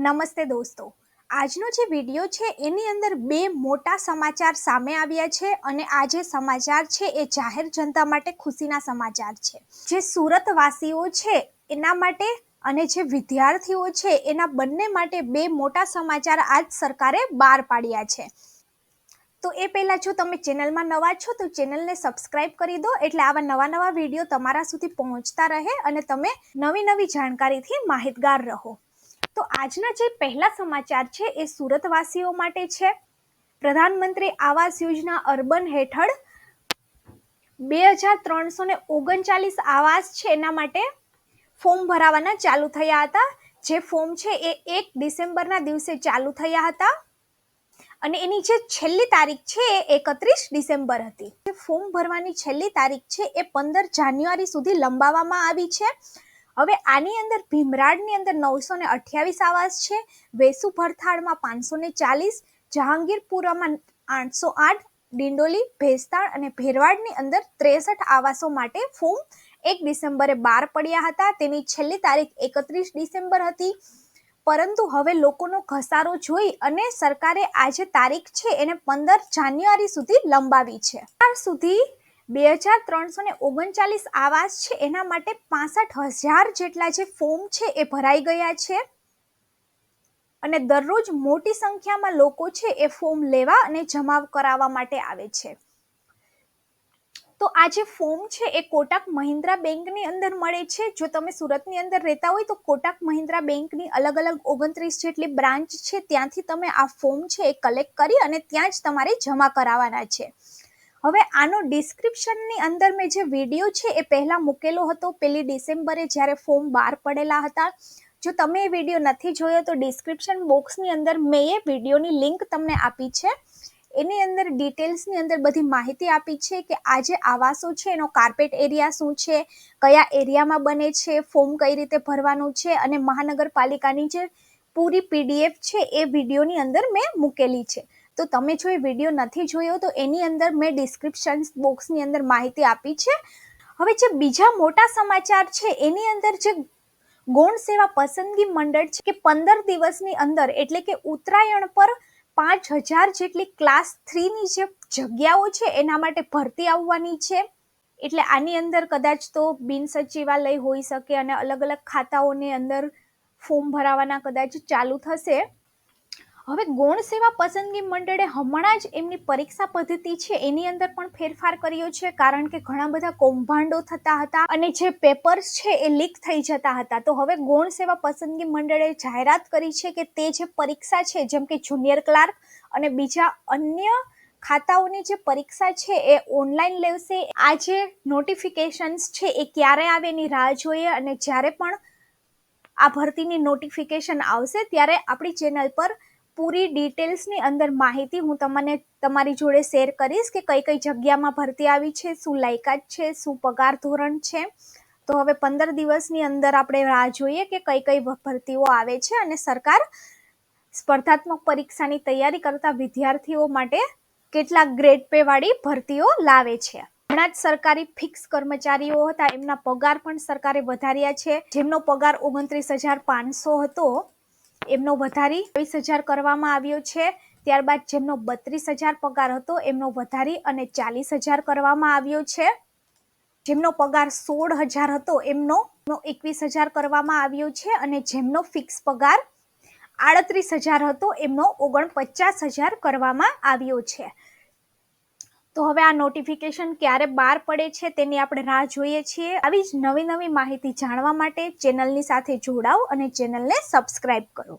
નમસ્તે દોસ્તો. આજનો જે વીડિયો છે, એની અંદર બે મોટા સમાચાર સામે આવ્યા છે અને આ જે સમાચાર છે, એ જાહેર જનતા માટે ખુશીના સમાચાર છે. જે સુરતવાસીઓ છે, એના માટે અને જે વિદ્યાર્થીઓ છે, એના બંને માટે બે મોટા સમાચાર આજ સરકારે બહાર પાડ્યા છે. તો એ પહેલાં જો તમે ચેનલમાં નવા છો, તો ચેનલને સબસ્ક્રાઇબ કરી દો, એટલે આવા નવા નવા વીડિયો તમારા સુધી પહોંચતા રહે અને તમે નવી નવી જાણકારીથી માહિતગાર રહો. તો આજના જે પહેલા સમાચાર છે એ સુરતવાસીઓ માટે છે. પ્રધાનમંત્રી આવાસ યોજના અર્બન હેઠળ બે હજાર ત્રણસો ને ઓગણચાલીસ આવાસ છે એના માટે ફોર્મ ભરાવાના ચાલુ થયા હતા. જે ફોર્મ છે એ એક ડિસેમ્બરના દિવસે ચાલુ થયા હતા. અને એની જે છેલ્લી તારીખ છે એ એકત્રીસ ડિસેમ્બર હતી. ફોર્મ ભરવાની છેલ્લી તારીખ છે એ પંદર જાન્યુઆરી સુધી લંબાવવામાં આવી છે. હવે આની અંદર ભીમરાડની અંદર નવસો ને અઠ્યાવીસ આવાસ છે, વેસુ ભરથાળમાં પાંચસો ને ચાલીસ, જહાંગીરપુરામાં આઠસો આઠ, ડિંડોલી, ભેસ્તાળ અને ભેરવાડની અંદર ત્રેસઠ આવાસો માટે ફોર્મ એક ડિસેમ્બરે બહાર પડ્યા હતા. તેની છેલ્લી તારીખ એકત્રીસ ડિસેમ્બર હતી. પરંતુ હવે લોકોનો ઘસારો જોઈ અને સરકારે આ જે તારીખ છે એને પંદર જાન્યુઆરી સુધી લંબાવી છે. ત્યાર સુધી બે હજાર ત્રણસો ને ઓગણચાલીસ આવાસ છે, એના માટે પાસઠ હજાર જેટલા જે ફોર્મ છે એ ભરાઈ ગયા છે. અને દરરોજ મોટી સંખ્યામાં લોકો છે એ ફોર્મ લેવા અને જમા કરાવવા માટે આવે છે. તો આ જે ફોર્મ છે એ કોટક મહિન્દ્રા બેંકની અંદર મળે છે. જો તમે સુરતની અંદર રહેતા હોય તો કોટક મહિન્દ્રા બેંકની અલગ અલગ ઓગણત્રીસ જેટલી બ્રાન્ચ છે, ત્યાંથી તમે આ ફોર્મ છે એ કલેક્ટ કરી અને ત્યાં જ તમારે જમા કરાવવાના છે. હવે આનો ડિસ્ક્રિપ્શનની અંદર મેં જે વીડિયો છે એ પહેલાં મૂકેલો હતો. પેલી ડિસેમ્બરે જ્યારે ફોર્મ બહાર પડેલા હતા. જો તમે એ વીડિયો નથી જોયો તો ડિસ્ક્રિપ્શન બોક્સની અંદર મેં એ વિડીયોની લિંક તમને આપી છે. એની અંદર ડિટેલ્સની અંદર બધી માહિતી આપી છે કે આ જે આવાસો છે એનો કાર્પેટ એરિયા શું છે, કયા એરિયામાં બને છે ફોર્મ કઈ રીતે ભરવાનું છે અને મહાનગરપાલિકાની જે પૂરી પીડીએફ છે એ વિડીયોની અંદર મેં મૂકેલી છે. તો તમે જો એ વીડિયો નથી જોયો તો એની અંદર મેં ડિસ્ક્રિપ્શન બોક્સની અંદર માહિતી આપી છે. હવે જે બીજા મોટા સમાચાર છે, એની અંદર જે ગૌણ સેવા પસંદગી મંડળ છે કે પંદર દિવસની અંદર એટલે કે ઉત્તરાયણ પર પાંચ હજાર જેટલી ક્લાસ થ્રીની જે જગ્યાઓ છે, એના માટે ભરતી આવવાની છે. એટલે આની અંદર કદાચ તો બિન સચિવાલય હોઈ શકે અને અલગ અલગ ખાતાઓની અંદર ફોર્મ ભરાવાના કદાચ ચાલુ થશે. હવે ગૌણ સેવા પસંદગી મંડળે હમણાં જ એમની પરીક્ષા પદ્ધતિ છે, એની અંદર પણ ફેરફાર કર્યો છે, કારણ કે ઘણા બધા કૌભાંડો થતા હતા અને જે પેપર્સ છે એ લીક થઈ જતા હતા. તો હવે ગૌણ સેવા પસંદગી મંડળે જાહેરાત કરી છે કે તે જે પરીક્ષા છે, જેમ કે જુનિયર ક્લાર્ક અને બીજા અન્ય ખાતાઓની જે પરીક્ષા છે એ ઓનલાઈન લેવશે આ જે નોટિફિકેશન્સ છે એ ક્યારે આવે એની રાહ જોઈએ અને જ્યારે પણ આ ભરતીની નોટિફિકેશન આવશે, ત્યારે આપણી ચેનલ પર પૂરી ડિટેલ્સની અંદર માહિતી હું તમને તમારી જોડે શેર કરીશ કે કઈ કઈ જગ્યામાં ભરતી આવી છે, શું લાયકાત છે, શું પગાર ધોરણ છે. તો હવે પંદર દિવસની અંદર આપણે રાહ જોઈએ કે કઈ કઈ ભરતીઓ આવે છે અને સરકાર સ્પર્ધાત્મક પરીક્ષાની તૈયારી કરતા વિદ્યાર્થીઓ માટે કેટલા ગ્રેડ પે વાળી ભરતીઓ લાવે છે. હમણાં જ સરકારી ફિક્સ કર્મચારીઓ હતા, એમના પગાર પણ સરકારે વધાર્યા છે. જેમનો પગાર ઓગણત્રીસ હજાર પાંચસો હતો એમનો વધારી ચોવીસ હજાર કરવામાં આવ્યો છે. ત્યારબાદ જેમનો બત્રીસ હજાર પગાર હતો, એમનો વધારી અને ચાલીસ હજાર કરવામાં આવ્યો છે. જેમનો પગાર સોળ હજાર હતો, એમનો એકવીસ હજાર કરવામાં આવ્યો છે અને જેમનો ફિક્સ પગાર આડત્રીસ હજાર હતો, એમનો ઓગણપચાસ હજાર કરવામાં આવ્યો છે. તો હવે આ નોટિફિકેશન ક્યારે બહાર પડે છે તેની આપણે રાહ જોઈએ છીએ. આવી જ નવી નવી માહિતી જાણવા માટે ચેનલની સાથે જોડાઓ અને ચેનલને સબસ્ક્રાઈબ કરો.